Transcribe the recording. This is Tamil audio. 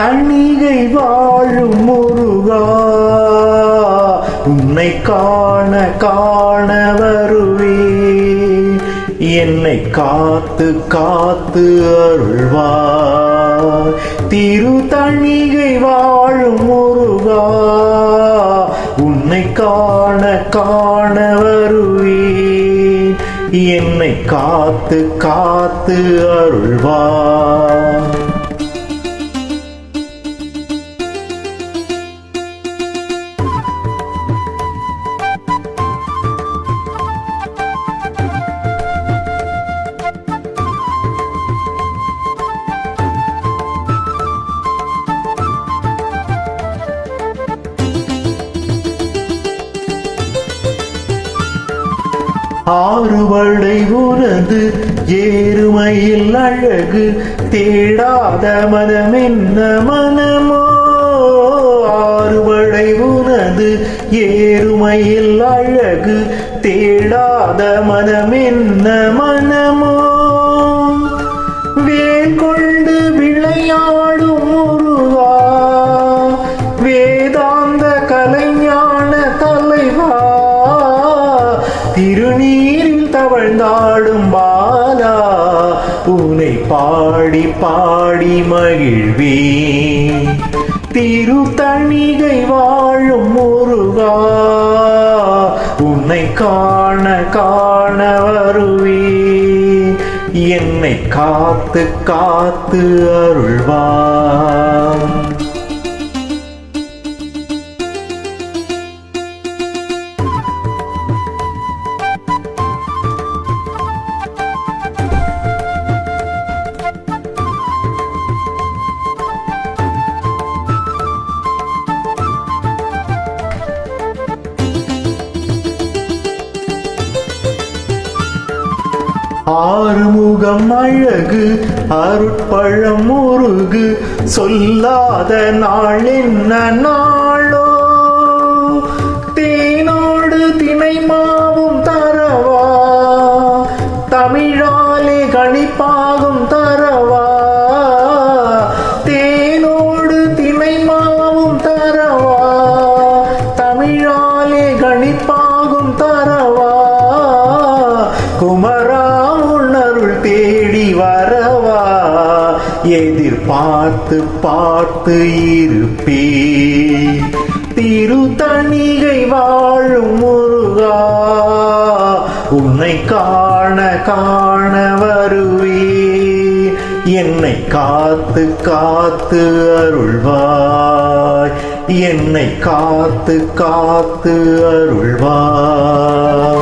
தன்னிகை வாழும் முருகா. உன்னை காண காண வருவே. என்னை காத்து காத்து அருள்வா திரு தணிகை வாழும் முருகா. உன்னை காண காண வருவே. என்னை காத்து காத்து அருள்வா ஆறுவளை உனது ஏறுமையில் அழகு தேடாத மனம் என்ன மனமோ? ஆறுவளை உனது ஏறுமையில் அழகு தேடாத மனம் என்ன மனமோ? நீரில் தவழ்ந்தாடும் பாலா உனை பாடி பாடி மகிழ்வே. திரு தணிகை வாழும் முருகா உன்னை காண காண வருவே. என்னை காத்து காத்து அருள்வார் ஆறுமுகம் அழகு அருட்பழம் முருகு சொல்லாத நாள் என்ன நாளோ? தேனோடு தினை மாவும் தரவா? தமிழாலே கணிப்பாகும் தரவா? தேனோடு தினை மாவும் தரவா? தமிழாலே கணிப்பாகும் தரவா? குமார் பார்த்து பார்த்து இருப்பே திரு தணிகை வாழும் முருகா உன்னை காண காண வருவே என்னை காத்து காத்து அருள்வாய். என்னை காத்து காத்து அருள்வாய்.